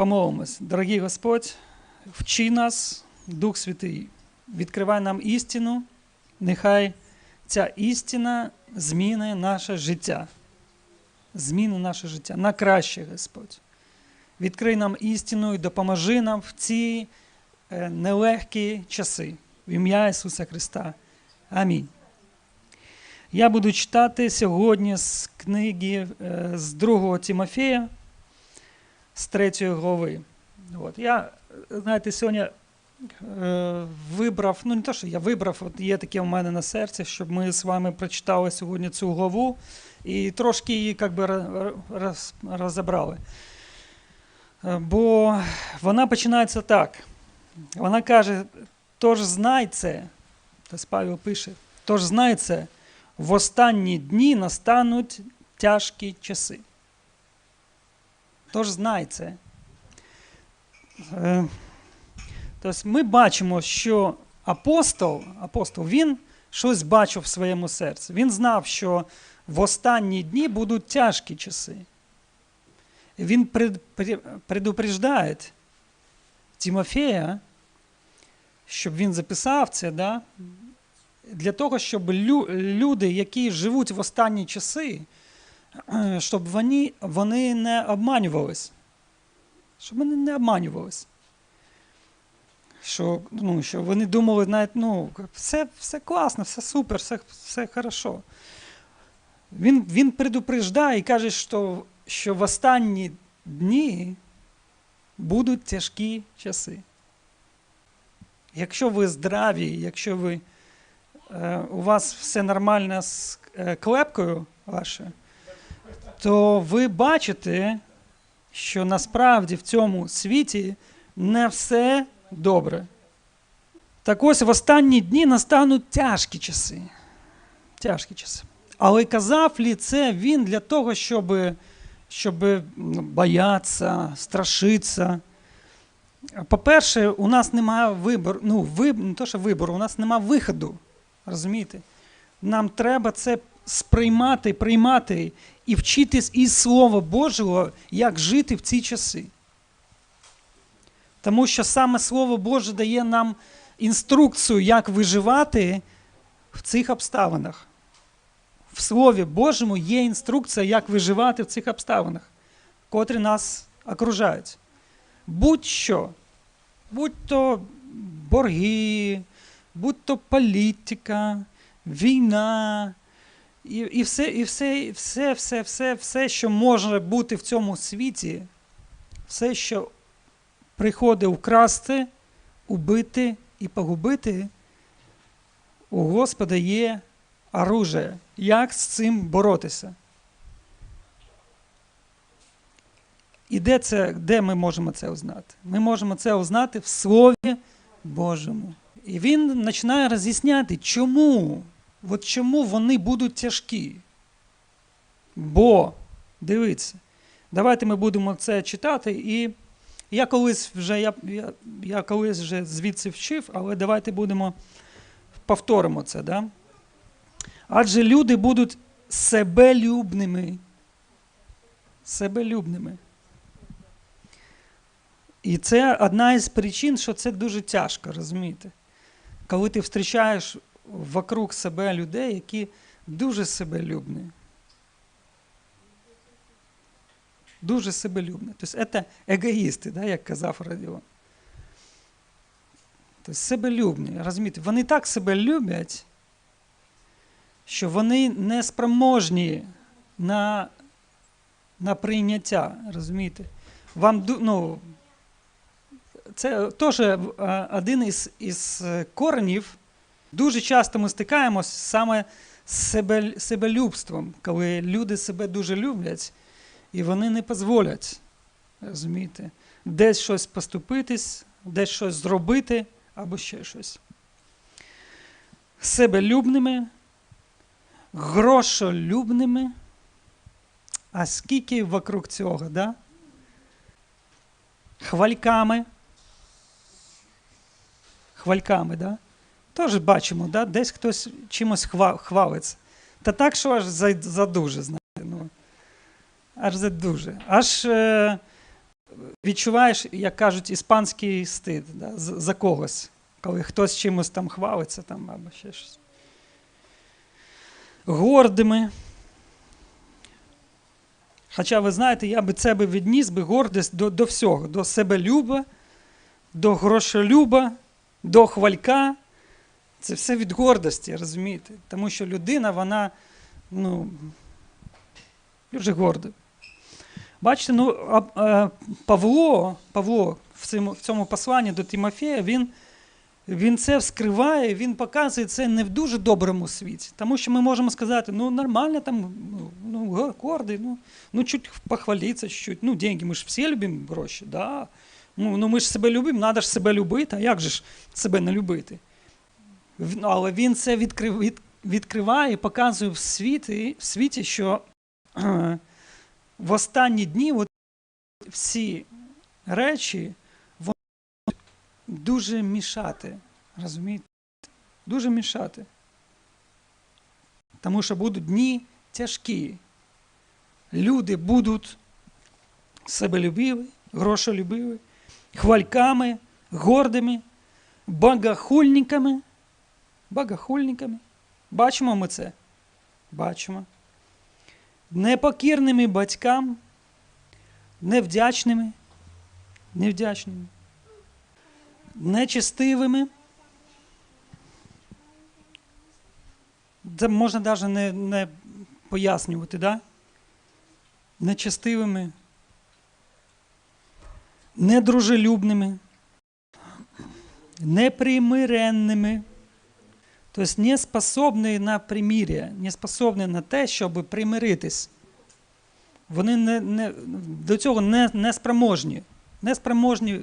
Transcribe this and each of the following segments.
Помолимось. Дорогий Господь, вчи нас, Дух Святий, відкривай нам істину, нехай ця істина зміни наше життя. Зміни наше життя на краще, Господь. Відкрий нам істину і допоможи нам в ці е, нелегкі часи. В ім'я Ісуса Христа. Амінь. Я буду читати сьогодні з книги е, з 2 Тимофея, з 3 глави. От. Я, знаєте, сьогодні е, вибрав, ну не те, що я вибрав, от є таке у мене на серці, щоб ми з вами прочитали сьогодні цю главу і трошки її як би, роз, розібрали. Е, Бо вона починається так. Вона каже: тож знай це, тобто Павел пише, тож знай це, в останні дні настануть тяжкі часи. Тож знай це. Тобто ми бачимо, що апостол, апостол він щось бачив в своєму серці. Він знав, що в останні дні будуть тяжкі часи. Він пред- пре- предупреждає Тимофея, щоб він записав це, да? для того, щоб лю- люди, які живуть в останні часи, щоб вони, вони не обманювались. Щоб вони не обманювались. Що, ну, що вони думали, навіть, ну, все, все класно, все супер, все, все хорошо. Він, він предупреждає і каже, що, що в останні дні будуть тяжкі часи. Якщо ви здраві, якщо ви, е, у вас все нормально з е, клепкою вашою, то ви бачите, що насправді в цьому світі не все добре. Так ось в останні дні настануть тяжкі часи. Тяжкі часи. Але казав лі це він для того, щоб, щоб ну, боятися, страшитися. По-перше, у нас немає вибору, ну, виб, не то, що вибору, у нас немає виходу. Розумієте? Нам треба це сприймати, приймати і вчитись із Слова Божого, як жити в ці часи. Тому що саме Слово Боже дає нам інструкцію, як виживати в цих обставинах. В Слові Божому є інструкція, як виживати в цих обставинах, котрі нас окружають. Будь-що, будь-то борги, будь-то політика, війна, і, і, все, і все, все, все, все, все, що може бути в цьому світі, все, що приходить вкрасти, убити і погубити, у Господа є оружие. Як з цим боротися? І де, це, де ми можемо це узнати? Ми можемо це узнати в Слові Божому. І він починає роз'ясняти, чому, от чому вони будуть тяжкі. Бо, дивіться, давайте ми будемо це читати. І я колись вже я, я, я колись вже звідси вчив, але давайте будемо повторимо це. Да? Адже люди будуть себелюбними. Себелюбними. І це одна із причин, що це дуже тяжко, розумієте? Коли ти зустрічаєш вокруг себе людей, які дуже себелюбні. Дуже себелюбні. Тобто це егоїсти, да, як казав Радіон. Тобто себелюбні. Розумієте, вони так себе люблять, що вони не спроможні на, на прийняття. Розумієте? Вам, ну, це теж один із, із е, коренів. Дуже часто ми стикаємось саме з себе, себелюбством, коли люди себе дуже люблять, і вони не дозволять, розумієте, десь щось поступитись, десь щось зробити або ще щось. Себелюбними, грошолюбними. А скільки вокруг цього, да? Хвальками. Хвальками, да? Теж бачимо, да? десь хтось чимось хва- хвалиться. Та так, що аж за- задуже, знаєте. Ну, аж задуже. Аж е, відчуваєш, як кажуть, іспанський стид да, з- за когось, коли хтось чимось там хвалиться там, або ще щось. Гордими. Хоча ви знаєте, я би це би відніс би гордість до, до всього, до себелюба, до грошолюба, до хвалька. Це все від гордості, розумієте? Тому що людина, вона ну, дуже горда. Бачите, ну, Павло, Павло в цьому, в цьому посланні до Тимофея, він, він це вскриває, він показує це не в дуже доброму світі. Тому що ми можемо сказати, ну нормально там, ну, ну гордий, ну, ну чуть похвалитися, чуть. Ну, деньги, ми ж всі любимо гроші, да. Ну, ну ми ж себе любимо, треба ж себе любити, а як же ж себе не любити? Ну, Але він це відкрив, від, відкриває і показує в світі, в світі що в останні дні от всі речі вони дуже мішати. Розумієте? Дуже мішати. Тому що будуть дні тяжкі. Люди будуть себелюбиві, грошолюбиві, хвальками, гордими, богохульниками. Богохульниками. Бачимо ми це? Бачимо. Непокірними батькам, невдячними, невдячними, нечестивими. Це можна навіть не, не пояснювати, да? Нечестивими, недружелюбними, непримиренними. Тобто не способні на примир'я, не способні на те, щоб примиритись. Вони не, не, до цього не, не спроможні. Не спроможні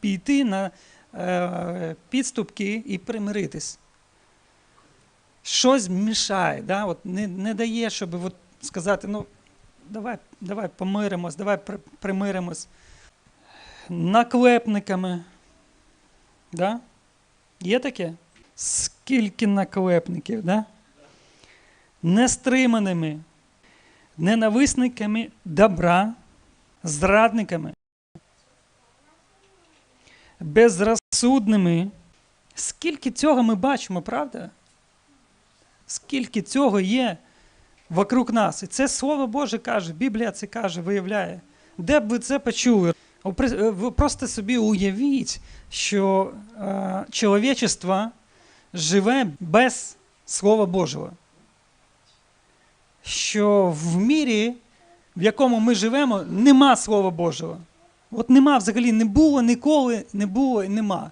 піти на е, підступки і примиритись. Щось мішає, да? от не, не дає, щоб от сказати, ну, давай, давай помиримось, давай при- примиримось. Наклепниками. Да? Є таке? Скільки наклепників, да? нестриманими, ненависниками добра, зрадниками, безрозсудними. Скільки цього ми бачимо, правда? Скільки цього є вокруг нас. І це Слово Боже каже, Біблія це каже, виявляє. Де б ви це почули? Е, Ви просто собі уявіть, що е, чоловічество живе без Слова Божого. Що в мірі, в якому ми живемо, нема Слова Божого. От нема взагалі, не було ніколи, не було і нема.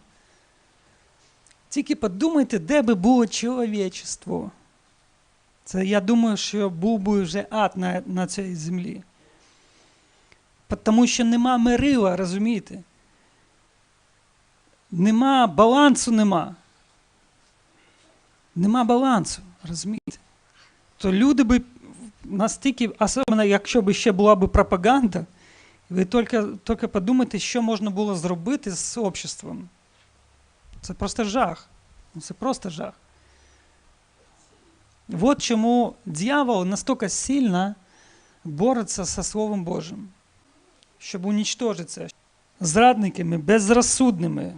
Тільки подумайте, де би було чоловічество. Це я думаю, що був би вже ад на, на цій землі. Тому що нема мирила, розумієте? Нема балансу нема. Нема балансу, розумієте? То люди би настільки, особливо якщо б ще була б пропаганда, ви тільки, тільки подумайте, що можна було зробити з обществом. Це просто жах. Ну, Це просто жах. Вот чому дьявол настільки сильно бореться зі Словом Божим, щоб уничтожити це. Зрадниками, безрозсудними,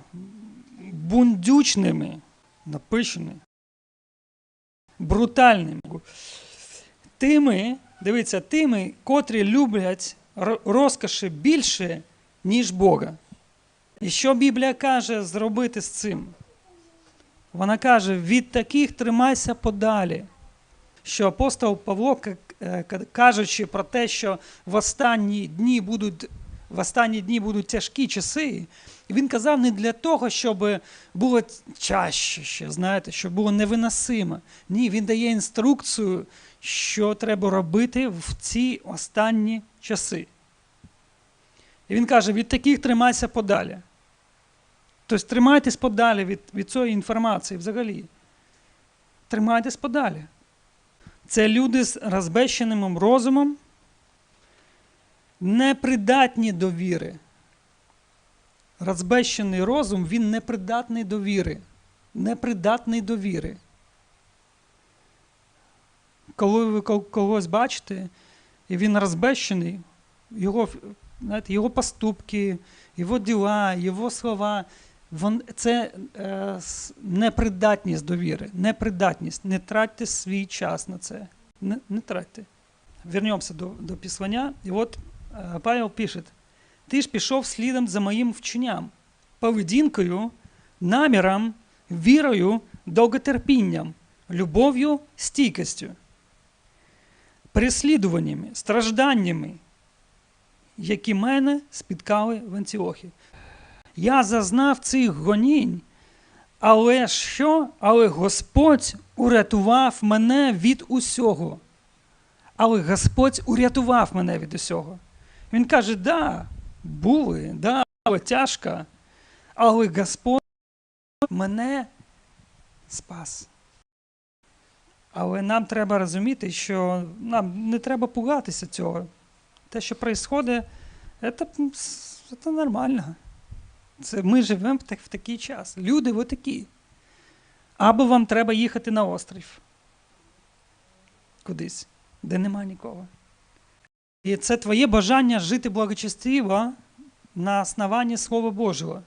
бундючними, напишені, брутальними. Тими, дивіться, тими, котрі люблять розкоші більше, ніж Бога. І що Біблія каже зробити з цим? Вона каже: від таких тримайся подалі. Що апостол Павло, е, кажучи про те, що в останні дні будуть, в останні дні будуть тяжкі часи, він казав не для того, щоб було чаще, ще, знаєте, щоб було невиносимо. Ні, він дає інструкцію, що треба робити в ці останні часи. І він каже: від таких тримайся подалі. Тобто тримайтесь подалі від, від цієї інформації взагалі. Тримайтесь подалі. Це люди з розбещеним розумом, непридатні до віри. Розбещений розум, він непридатний до віри. Непридатний до віри. Коли ви когось бачите, і він розбещений, його знаєте, його поступки, його діла, його слова. Вон, це е, непридатність до віри, непридатність. Не тратьте свій час на це. Не, не тратьте. Вернемося до, до післання. І от е, Павел пише: ти ж пішов слідом за моїм вченням, поведінкою, наміром, вірою, довготерпінням, любов'ю, стійкістю, переслідуваннями, стражданнями, які мене спіткали в Антіохі. Я зазнав цих гонінь, але що? Але Господь урятував мене від усього. Але Господь урятував мене від усього. Він каже: да, були, да, але тяжко, але Господь мене спас. Але нам треба розуміти, що нам не треба пугатися цього. Те, що відбувається, це, це нормально. Це ми живемо в такий час. Люди ви такі. Або вам треба їхати на острів кудись, де нема нікого. І це твоє бажання жити благочестиво на основанні Слова Божого.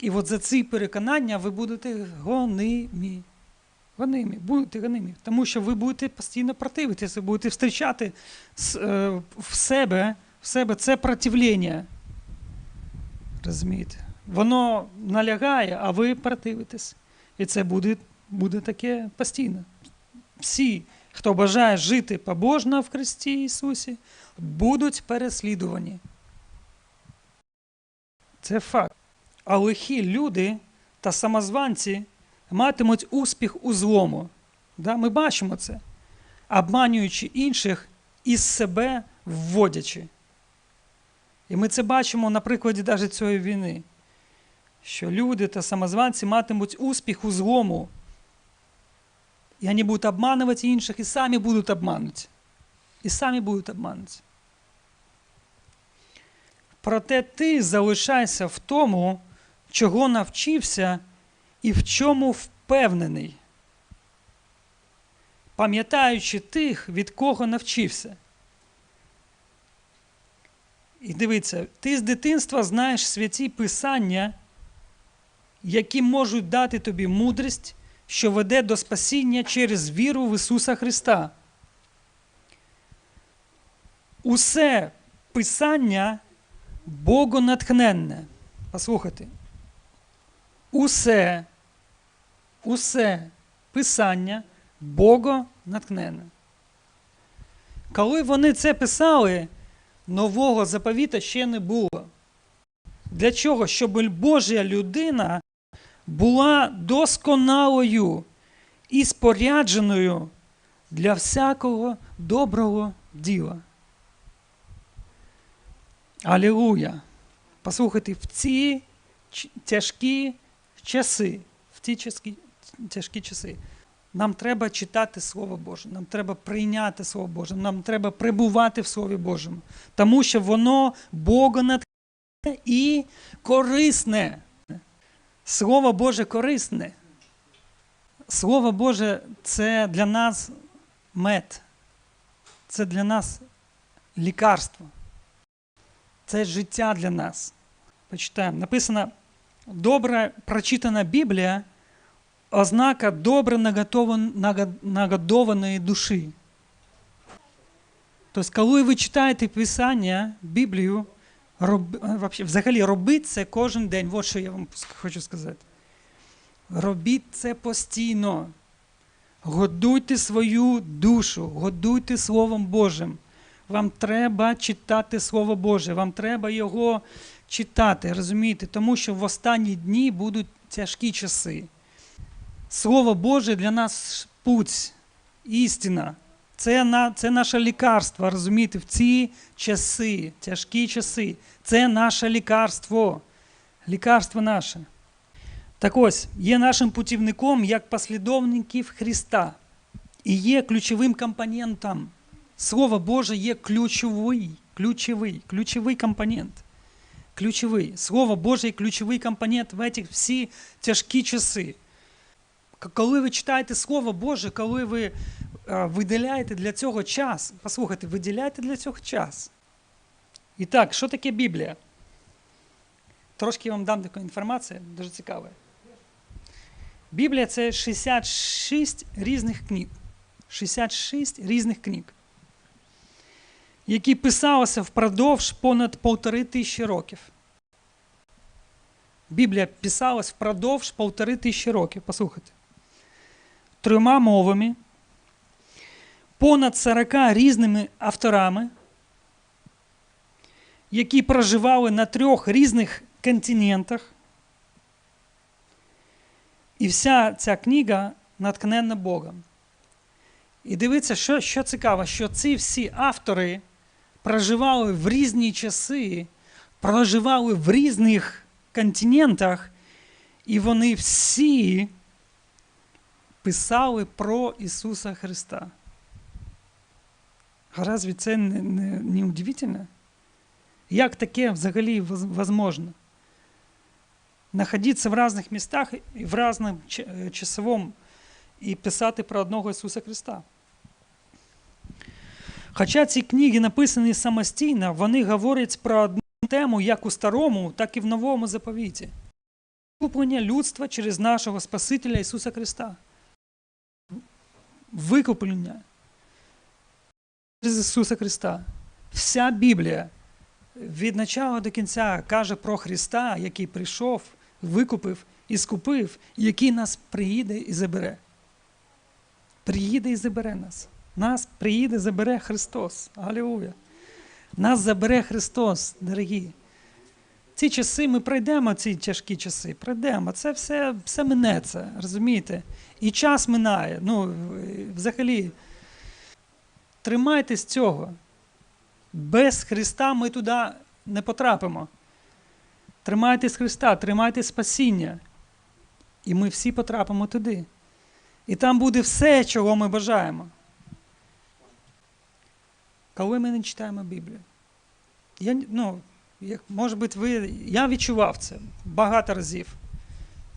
І от за ці переконання ви будете гонимі. Гонимі, будете гонимі. Тому що ви будете постійно противитися, ви будете зустрічати е, в себе, в себе це противлення. Розумієте? Воно налягає, а ви противитесь. І це буде, буде таке постійно. Всі, хто бажає жити побожно в Христі Ісусі, будуть переслідувані. Це факт. А лихі люди та самозванці матимуть успіх у злому. Да? Ми бачимо це, обманюючи інших із себе вводячи. І ми це бачимо на прикладі навіть цієї війни, що люди та самозванці матимуть успіх у злому. І вони будуть обманувати інших, і самі будуть обмануті. І самі будуть обмануті. Проте ти залишайся в тому, чого навчився і в чому впевнений, пам'ятаючи тих, від кого навчився. І дивіться, ти з дитинства знаєш святі писання, які можуть дати тобі мудрість, що веде до спасіння через віру в Ісуса Христа. Усе писання богонатхненне. Послухайте. Усе, усе писання богонатхненне. Коли вони це писали, нового заповіта ще не було. Для чого? Щоб Божа людина була досконалою і спорядженою для всякого доброго діла. Алілуя! Послухайте, в ці тяжкі часи, в ці тяжкі, тяжкі часи, нам треба читати Слово Боже, нам треба прийняти Слово Боже, нам треба прибувати в Слові Божому, тому що воно богонатхненне і корисне. Слово Боже корисне. Слово Боже це для нас мед, це для нас лікарство. Це життя для нас. Почитаємо. Написано: добре прочитана Біблія ознака добре нагодованої душі. Тобто, коли ви читаєте Писання, Біблію, роб, взагалі робіть це кожен день. От що я вам хочу сказати. Робіть це постійно. Годуйте свою душу, годуйте Словом Божим. Вам треба читати Слово Боже, вам треба його читати, розумієте? Тому що в останні дні будуть тяжкі часи. Слово Боже для нас путь, істина. Це, на, це наше лікарство, розумієте, в ці часи, тяжкі часи. Це наше лікарство. Лікарство наше. Так ось, є нашим путівником як послідовників Христа. І є ключовим компонентом. Слово Боже є ключовий, ключовий, ключовий компонент. Ключовий. Слово Боже є ключовий компонент в ці всі тяжкі часи. Коли ви читаєте Слово Боже, коли ви виділяєте для цього час, послухайте, виділяйте для цього час. І так, що таке Біблія? Трошки вам дам таку інформацію, дуже цікаве. Біблія це 66 різних книг. 66 різних книг, які писалися впродовж понад полтори тисячі років. Біблія писалась впродовж полтори тисячі років. Послухайте. Трьома мовами, понад 40 різними авторами, які проживали на трьох різних континентах. І вся ця книга наткнена Богом. І дивіться, що, що цікаво, що ці всі автори проживали в різні часи, проживали в різних континентах, і вони всі писали про Ісуса Христа. Разве це не, не, не удивительно? Як таке взагалі возможно? Находиться в різних містах і в різному е, часовому і писати про одного Ісуса Христа. Хоча ці книги написані самостійно, вони говорять про одну тему як у старому, так і в новому заповіті. Викуплення людства через нашого Спасителя Ісуса Христа. Викуплення через Ісуса Христа. Вся Біблія від початку до кінця каже про Христа, який прийшов, викупив і скупив, який нас приїде і забере. Приїде і забере нас. Нас приїде, забере Христос. Алілуя. Нас забере Христос, дорогі. Ці часи ми пройдемо, ці тяжкі часи, пройдемо. Це все, все минеться, розумієте? І час минає. Ну, взагалі, тримайтесь цього. Без Христа ми туди не потрапимо. Тримайтесь Христа, тримайте спасіння. І ми всі потрапимо туди. І там буде все, чого ми бажаємо. Коли ми не читаємо Біблію. Я, ну, як, може бути, ви, я відчував це багато разів.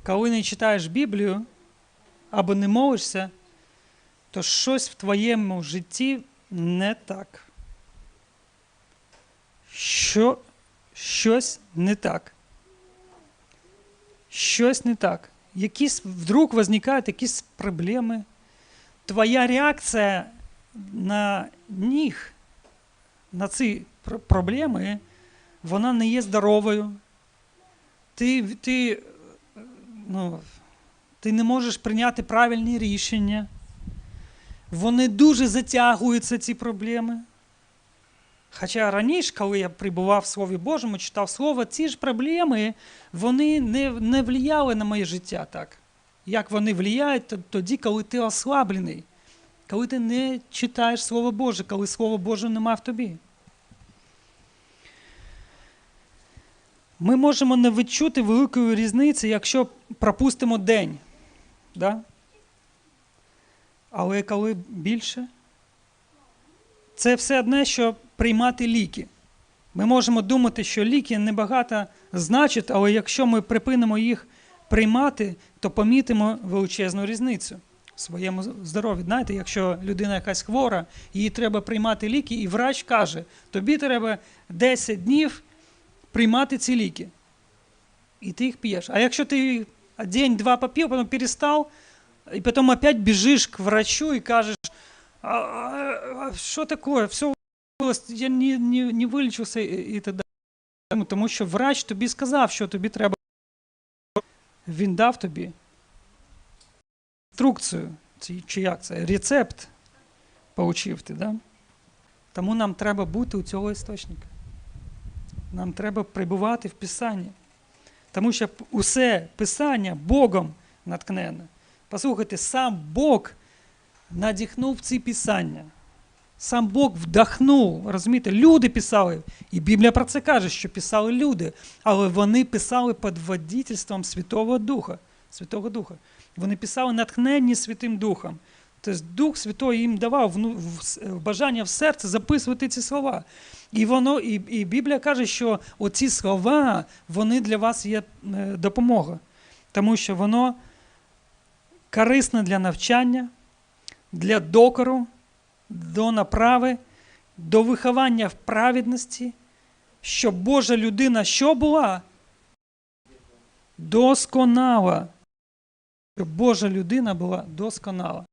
Коли не читаєш Біблію або не молишся, то щось в твоєму житті не так. Що, щось не так. Щось не так. Якісь вдруг виникають якісь проблеми. Твоя реакція на них, на ці пр- проблеми, вона не є здоровою. Ти, ти, ну, ти не можеш прийняти правильні рішення. Вони дуже затягуються, ці проблеми. Хоча раніше, коли я прибував в Слові Божому, читав Слово, ці ж проблеми вони не, не влияли на моє життя так. Як вони влияють т- тоді, коли ти ослаблений, коли ти не читаєш Слово Боже, коли Слово Боже нема в тобі. Ми можемо не відчути великої різниці, якщо пропустимо день. Да? Але коли більше, це все одне, що приймати ліки. Ми можемо думати, що ліки небагато значать, але якщо ми припинимо їх приймати, то помітимо величезну різницю в своєму здоров'ї. Знаєте, якщо людина якась хвора, їй треба приймати ліки, і врач каже, тобі треба 10 днів приймати ці ліки. І ти їх п'єш. А якщо ти день-два попив, потім перестав, і потім опять біжиш к врачу і кажеш, а, а, а що таке, все, я не, не, не вилічився і, так далі. Тому що врач тобі сказав, що тобі треба. Він дав тобі інструкцію, чи, як це, рецепт получив ти. Да? Тому нам треба бути у цього істочника. Нам треба прибувати в Писанні. Тому що усе Писання Богом наткнене. Послухайте, сам Бог надихнув ці писання. Сам Бог вдохнув. Розумієте, люди писали. І Біблія про це каже, що писали люди, але вони писали під водительством Святого Духа. Святого Духа. Вони писали натхненні Святим Духом. Тобто Дух Святой їм давав в бажання в серце записувати ці слова. І воно, і, і Біблія каже, що оці слова, вони для вас є е, допомога. Тому що воно корисне для навчання, для докору, до направи, до виховання в праведності, щоб Божа людина що була? Досконала. Щоб Божа людина була досконала.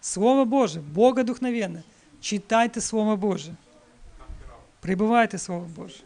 Слово Боже, Богодухновенне. Читайте Слово Боже. Прибувайте Слово Боже.